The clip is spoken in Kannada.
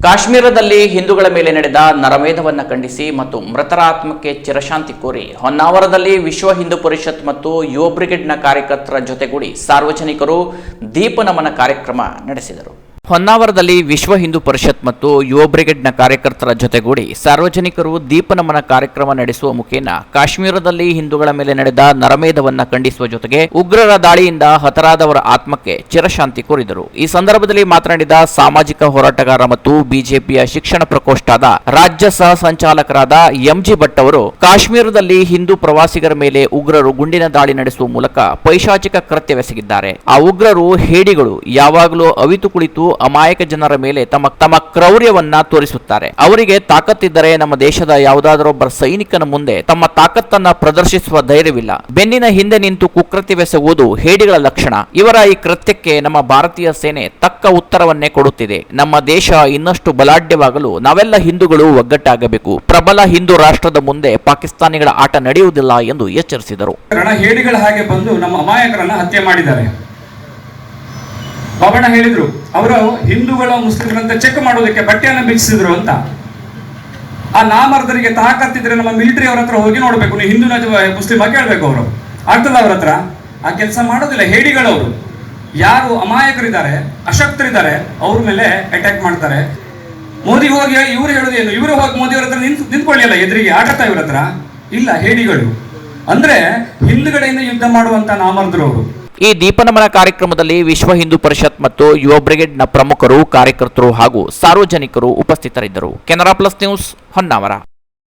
ಕಾಶ್ಮೀರದಲ್ಲಿ ಹಿಂದೂಗಳ ಮೇಲೆ ನಡೆದ ನರಮೇಧವನ್ನು ಖಂಡಿಸಿ ಮತ್ತು ಮೃತರ ಆತ್ಮಕ್ಕೆ ಚಿರಶಾಂತಿ ಕೋರಿ ಹೊನ್ನಾವರದಲ್ಲಿ ವಿಶ್ವ ಹಿಂದೂ ಪರಿಷತ್ ಮತ್ತು ಯುವ ಬ್ರಿಗೇಡ್ನ ಕಾರ್ಯಕರ್ತರ ಜೊತೆಗೂಡಿ ಸಾರ್ವಜನಿಕರು ದೀಪ ನಮನ ಕಾರ್ಯಕ್ರಮ ನಡೆಸಿದರು. ಹೊನ್ನಾವರದಲ್ಲಿ ವಿಶ್ವ ಹಿಂದೂ ಪರಿಷತ್ ಮತ್ತು ಯುವ ಬ್ರಿಗೇಡ್ನ ಕಾರ್ಯಕರ್ತರ ಜೊತೆಗೂಡಿ ಸಾರ್ವಜನಿಕರು ದೀಪನಮನ ಕಾರ್ಯಕ್ರಮ ನಡೆಸುವ ಮುಖೇನ ಕಾಶ್ಮೀರದಲ್ಲಿ ಹಿಂದೂಗಳ ಮೇಲೆ ನಡೆದ ನರಮೇಧವನ್ನ ಖಂಡಿಸುವ ಜೊತೆಗೆ ಉಗ್ರರ ದಾಳಿಯಿಂದ ಹತರಾದವರ ಆತ್ಮಕ್ಕೆ ಚಿರಶಾಂತಿ ಕೋರಿದರು. ಈ ಸಂದರ್ಭದಲ್ಲಿ ಮಾತನಾಡಿದ ಸಾಮಾಜಿಕ ಹೋರಾಟಗಾರ ಮತ್ತು ಬಿಜೆಪಿಯ ಶಿಕ್ಷಣ ಪ್ರಕೋಷ್ಠದ ರಾಜ್ಯ ಸಹ ಸಂಚಾಲಕರಾದ ಎಂಜಿ ಭಟ್ ಅವರು, ಕಾಶ್ಮೀರದಲ್ಲಿ ಹಿಂದೂ ಪ್ರವಾಸಿಗರ ಮೇಲೆ ಉಗ್ರರು ಗುಂಡಿನ ದಾಳಿ ನಡೆಸುವ ಮೂಲಕ ಪೈಶಾಚಿಕ ಕೃತ್ಯವೆಸಗಿದ್ದಾರೆ. ಆ ಉಗ್ರರು ಹೇಡಿಗಳು, ಯಾವಾಗಲೂ ಅವಿತು ಕುಳಿತು ಅಮಾಯಕ ಜನರ ಮೇಲೆ ತಮ್ಮ ತಮ್ಮ ಕ್ರೌರ್ಯವನ್ನ ತೋರಿಸುತ್ತಾರೆ. ಅವರಿಗೆ ತಾಕತ್ತಿದ್ದರೆ ನಮ್ಮ ದೇಶದ ಯಾವುದಾದರೊಬ್ಬ ಸೈನಿಕನ ಮುಂದೆ ತಮ್ಮ ತಾಕತ್ತನ್ನ ಪ್ರದರ್ಶಿಸುವ ಧೈರ್ಯವಿಲ್ಲ. ಬೆನ್ನಿನ ಹಿಂದೆ ನಿಂತು ಕುಕೃತ್ಯವೆಸಗುವುದು ಹೇಡಿಗಳ ಲಕ್ಷಣ. ಇವರ ಈ ಕೃತ್ಯಕ್ಕೆ ನಮ್ಮ ಭಾರತೀಯ ಸೇನೆ ತಕ್ಕ ಉತ್ತರವನ್ನೇ ಕೊಡುತ್ತಿದೆ. ನಮ್ಮ ದೇಶ ಇನ್ನಷ್ಟು ಬಲಾಢ್ಯವಾಗಲು ನಾವೆಲ್ಲ ಹಿಂದೂಗಳು ಒಗ್ಗಟ್ಟಾಗಬೇಕು. ಪ್ರಬಲ ಹಿಂದೂ ರಾಷ್ಟ್ರದ ಮುಂದೆ ಪಾಕಿಸ್ತಾನಿಗಳ ಆಟ ನಡೆಯುವುದಿಲ್ಲ ಎಂದು ಎಚ್ಚರಿಸಿದರು. ಹೇಡಿಗಳ ಹಾಗೆ ಬಂದು ನಮ್ಮ ಅಮಾಯಕರನ್ನ ಹತ್ಯೆ ಮಾಡಿದ್ದಾರೆ. ಬಾಬಣ್ಣ ಹೇಳಿದ್ರು, ಅವರು ಹಿಂದೂಗಳ ಮುಸ್ಲಿಮರಂತೆ ಚೆಕ್ ಮಾಡೋದಕ್ಕೆ ಬಟ್ಟೆಯನ್ನು ಬಿಚ್ಚಿಸಿದ್ರು ಅಂತ. ಆ ನಾಮರ್ದರಿಗೆ ತಾಕತ್ತಿದ್ರೆ ನಮ್ಮ ಮಿಲಿಟರಿ ಅವ್ರ ಹತ್ರ ಹೋಗಿ ನೋಡ್ಬೇಕು ನೀವು ಹಿಂದೂನ ಮುಸ್ಲಿಮ ಕೇಳ್ಬೇಕು ಅವರು. ಆಗ್ತದ ಅವ್ರ ಹತ್ರ? ಆ ಕೆಲಸ ಮಾಡೋದಿಲ್ಲ, ಹೇಡಿಗಳು ಅವರು. ಯಾರು ಅಮಾಯಕರಿದ್ದಾರೆ, ಅಶಕ್ತರಿದ್ದಾರೆ, ಅವ್ರ ಮೇಲೆ ಅಟ್ಯಾಕ್ ಮಾಡ್ತಾರೆ. ಮೋದಿ ಹೋಗಿ ಹೇಳಿ, ಇವ್ರು ಏನು? ಇವರು ಹೋಗಿ ಮೋದಿ ಅವ್ರ ಹತ್ರ ನಿಂತು, ನಿಂತ್ಕೊಳ್ಳಿಲ್ಲ, ಎದುರಿಗೆ ಆಗತ್ತಾ ಇವ್ರ ಹತ್ರ. ಇಲ್ಲ, ಹೇಡಿಗಳು. ಅಂದ್ರೆ ಹಿಂದುಗಡೆಯಿಂದ ಯುದ್ಧ ಮಾಡುವಂತ ನಾಮರ್ದ್ರು ಅವರು. ಈ ದೀಪನಮನ ಕಾರ್ಯಕ್ರಮದಲ್ಲಿ ವಿಶ್ವ ಹಿಂದೂ ಪರಿಷತ್ ಮತ್ತು ಯುವ ಬ್ರಿಗೇಡ್ನ ಪ್ರಮುಖರು, ಕಾರ್ಯಕರ್ತರು ಹಾಗೂ ಸಾರ್ವಜನಿಕರು ಉಪಸ್ಥಿತರಿದ್ದರು. Canara plus news Honnavar.